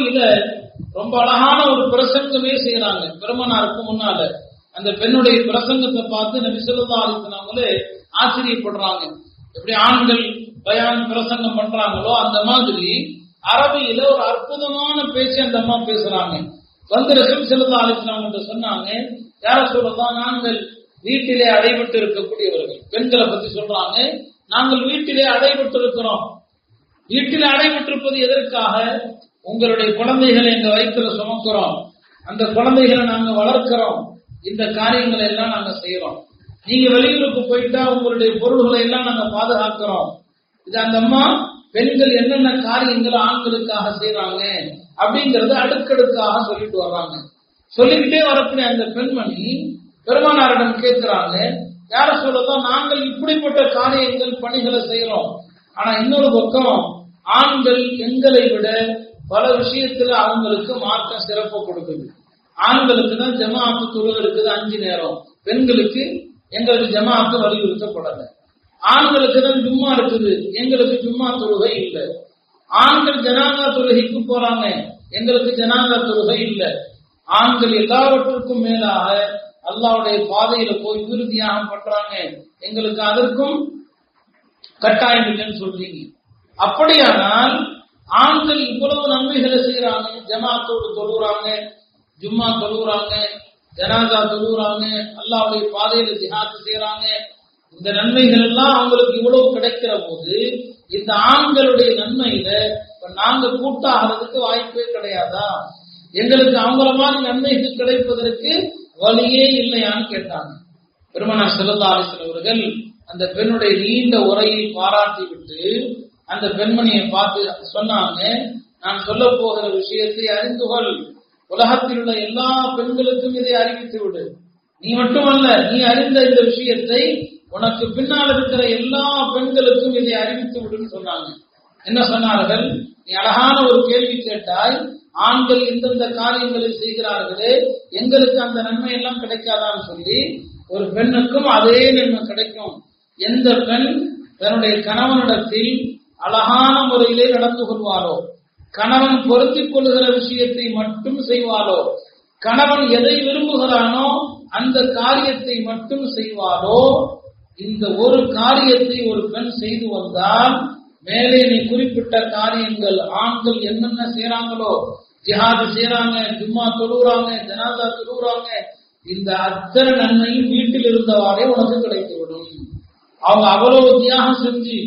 இத ரொம்ப அழகான ஒரு பிரசங்கமே செய்யறாங்க பெருமனாருக்கு முன்னால அந்த பெண்ணுடைய பிரசங்கத்தை பார்த்து நபி சொல்லா அலிஸ்லாமங்களே ஆச்சரியப்படுறாங்க. எப்படி ஆண்கள் பயான் பிரசங்கம் பண்றாங்களோ அந்த மாதிரி அரபியில ஒரு அற்புதமான பேச்சு அந்த அம்மா பேசுறாங்க. வந்து ரசம் செல்லா அலிஸ்லாம் சொன்னாங்க யார சொல்லலாம் நாங்கள் வீட்டிலே அடைபட்டு இருக்கக்கூடியவர்கள். பெண்களை பத்தி சொல்றாங்க நாங்கள் வீட்டிலே அடைபட்டு இருக்கிறோம். வீட்டில் அடைபட்டிருப்பது எதற்காக? உங்களுடைய குழந்தைகளை எங்க வயிற்றுல சுமக்கிறோம். அந்த குழந்தைகளை நாங்க வளர்க்கிறோம். இந்த காரியங்களை எல்லாம் நாங்க செய்யறோம். நீங்க வெளியூருக்கு போயிட்டா உங்களுடைய பொருள்களை எல்லாம் நாங்க பாதுகாக்கிறோம். இது அந்த அம்மா பெண்கள் என்னென்ன காரியங்களை ஆண்களுக்காக செய்யறாங்க அப்படிங்கறத அடுக்கடுக்காக சொல்லிட்டு வர்றாங்க. சொல்லிக்கிட்டே வரக்கூடிய அந்த பெண்மணி பெருமானாரிடம் கேட்கிறாங்க யார சொல்லதான் நாங்கள் இப்படிப்பட்ட காரியங்கள் பணிகளை செய்யறோம் ஆனா இன்னொரு பக்கம் ஆண்கள் எங்களை விட பல விஷயத்துல அவங்களுக்கு மார்க்கம் சிறப்பு கொடுக்குது. ஆண்களுக்கு தான் ஜமாத்து துறவு இருக்குது அஞ்சு நேரம். பெண்களுக்கு எங்களுக்கு ஜமாத்து வலியுறுத்தப்படல. ஆண்களுக்கு தான் ஜும்மா இருக்குது. எங்களுக்கு ஜும்மா தொழுகை இல்லை. ஆண்கள் ஜனாதா தொழுகைக்கு போறாங்க. எங்களுக்கு ஜனாதா தொழுகை இல்லை. ஆண்கள் எல்லாவற்றுக்கும் மேலாக அல்லாவுடைய பாதையில போய் உறுதியாக பண்றாங்க. எங்களுக்கு அதற்கும் கட்டாயம் இல்லைன்னு சொல்றீங்க. அப்படியானால் ஆண்கள் இவ்வளவு நன்மைகளை செய்யறாங்க ஜமாத்தோடு தொழுகிறாங்க ஜும்மா தொழுகிறாங்க ஜனாதா தொழுகிறாங்க அல்லாவுடைய பாதையில ஜிஹாத்து செய்யறாங்க இந்த நன்மைகள் எல்லாம் அவங்களுக்கு இவ்வளவு கிடைக்கிற போது இந்த ஆண்களுடைய நன்மையில நாங்க கூட்டாகிறதுக்கு வாய்ப்பே கிடையாதா? எங்களுக்கு அவங்கள மாதிரி நன்மைகள் கிடைப்பதற்கு வழியே இல்லையான்னு கேட்டாங்க. பெருமனார் செல்லல்லா அவர்கள் அந்த பெண்ணுடைய நீண்ட உரையை பாராட்டி விட்டு அந்த பெண்மணியை பார்த்து சொன்னாங்க நான் சொல்ல போகிற விஷயத்தை அறிந்து கொள் உலகத்தில் உள்ள எல்லா பெண்களுக்கும் இதை அறிவித்து விடு. நீ மட்டுமல்ல நீ அறிந்த இந்த விஷயத்தை உனக்கு பின்னால் இருக்கிற எல்லா பெண்களுக்கும் இதை அறிவித்து விடுன்னு சொன்னாங்க. என்ன சொன்னார்கள்? நீ அழகான ஒரு கேள்வி கேட்டாய் ஆண்கள் எந்தெந்த காரியங்களை செய்கிறார்களே எங்களுக்கு அந்த நன்மை எல்லாம் கிடைக்காதான்னு சொல்லி ஒரு பெண்ணுக்கும் அதே நன்மை கிடைக்கும். எந்த பெண் தன்னுடைய கணவனிடத்தில் அழகான முறையிலே நடந்து கொள்வாரோ? கணவன் பொருத்திக் கொள்கிற விஷயத்தை மட்டும் செய்வாரோ? கணவன் எதை விரும்புகிறானோ அந்த காரியத்தை மட்டும் செய்வாரோ? இந்த ஒரு காரியத்தை ஒரு பெண் செய்து வந்தால் மேலே நீ குறிப்பிட்ட காரியங்கள் ஆண்கள் என்னென்ன செய்யறாங்களோ ஜிஹாது செய்யறாங்க ஜும்மா தொழுகிறாங்க ஜனாதா தொழுகிறாங்க இந்த அத்தனை நன்மையும் வீட்டில் இருந்தவாறே உனக்கு கிடைத்துவிடும். அவங்க அவ்வளவு தியாகம் செஞ்சு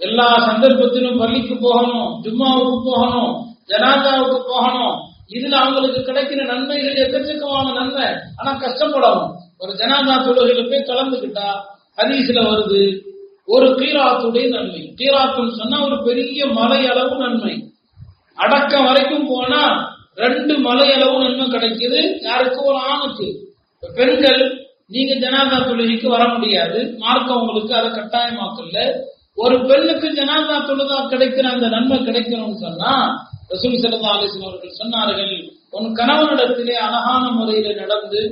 எல்லா சந்தர்ப்பத்திலும் பள்ளிக்கு போகணும் ஜும்மாவுக்கு போகணும் ஜனாதாவுக்கு போகணும். இதுல அவங்களுக்கு கிடைக்கிற நன்மைகள் எக்கச்சக்கமான நன்மை. ஆனா கஷ்டப்படணும். ஒரு ஜனாதா தொழுகையில போய் கலந்துகிட்டா ஹதீஸ்ல வருது ஒரு கீராத்துடைய நன்மை. கீராத்துன்னு சொன்னா ஒரு பெரிய மலை அளவு நன்மை. அடக்கம் வரைக்கும் போனா ரெண்டு மலை அளவு நன்மை கிடைக்குது. யாருக்கு ஒரு ஆணுக்கு. பெண்கள் நீங்க ஜனாதா தொழுகைக்கு வர முடியாது. மார்க்கம் உங்களுக்கு அதை கட்டாயமாக்கல. ஒரு பெண்ணுக்கு ஜனாதா தொழுதா கிடைக்கிற அந்த நன்மை கிடைக்கணும்னு சொன்னா ரசூல் சல்லா அலிஸ்லாம் அவர்கள் சொன்னார்கள் உன் கணவனிடத்திலே அழகான முறையில நடந்து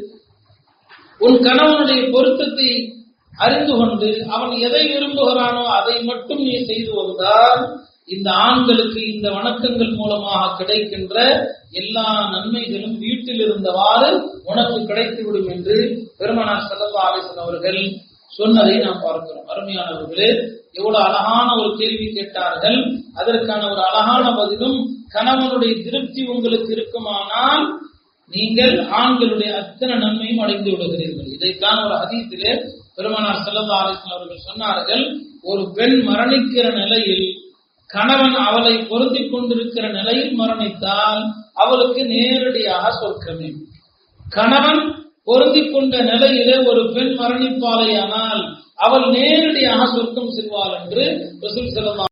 உன் கணவனுடைய பொருத்தத்தை அறிந்து கொண்டு அவன் எதை விரும்புகிறானோ அதை மட்டும் நீ செய்து வந்தால் இந்த ஆண்களுக்கு இந்த வணக்கங்கள் மூலமாக கிடைக்கின்ற எல்லா நன்மைகளும் வீட்டில் இருந்தவாறு உனக்கு கிடைத்துவிடும் என்று பெருமனார் செல்லவா ஆலேசன் அவர்கள் சொன்னதை நாம் பார்க்கிறோம். அருமையானவர்களே எவ்வளவு அழகான ஒரு கேள்வி கேட்டார்கள். அதற்கான ஒரு அழகான பதிலும் கணவனுடைய திருப்தி உங்களுக்கு இருக்குமானால் நீங்கள் ஆண்களுடைய அத்தனை நன்மையும் அடைந்து விடுகிறீர்கள். இதைத்தான் ஒரு அதிகத்திலே பெருமனார் செல்லல்லா அலிஸ்லாம் அவர்கள் சொன்னார்கள். ஒரு பெண் மரணிக்கிற நிலையில் கணவன் அவளை பொருத்தி கொண்டிருக்கிற நிலையில் மரணித்தால் அவளுக்கு நேரடியாக சொர்க்கமே. கணவன் பொருந்தி கொண்ட நிலையிலே ஒரு பெண் மரணிப்பாளையானால் அவள் நேரடியாக சொர்க்கம் செல்வாள் என்று ரசூல் செல்லலாம்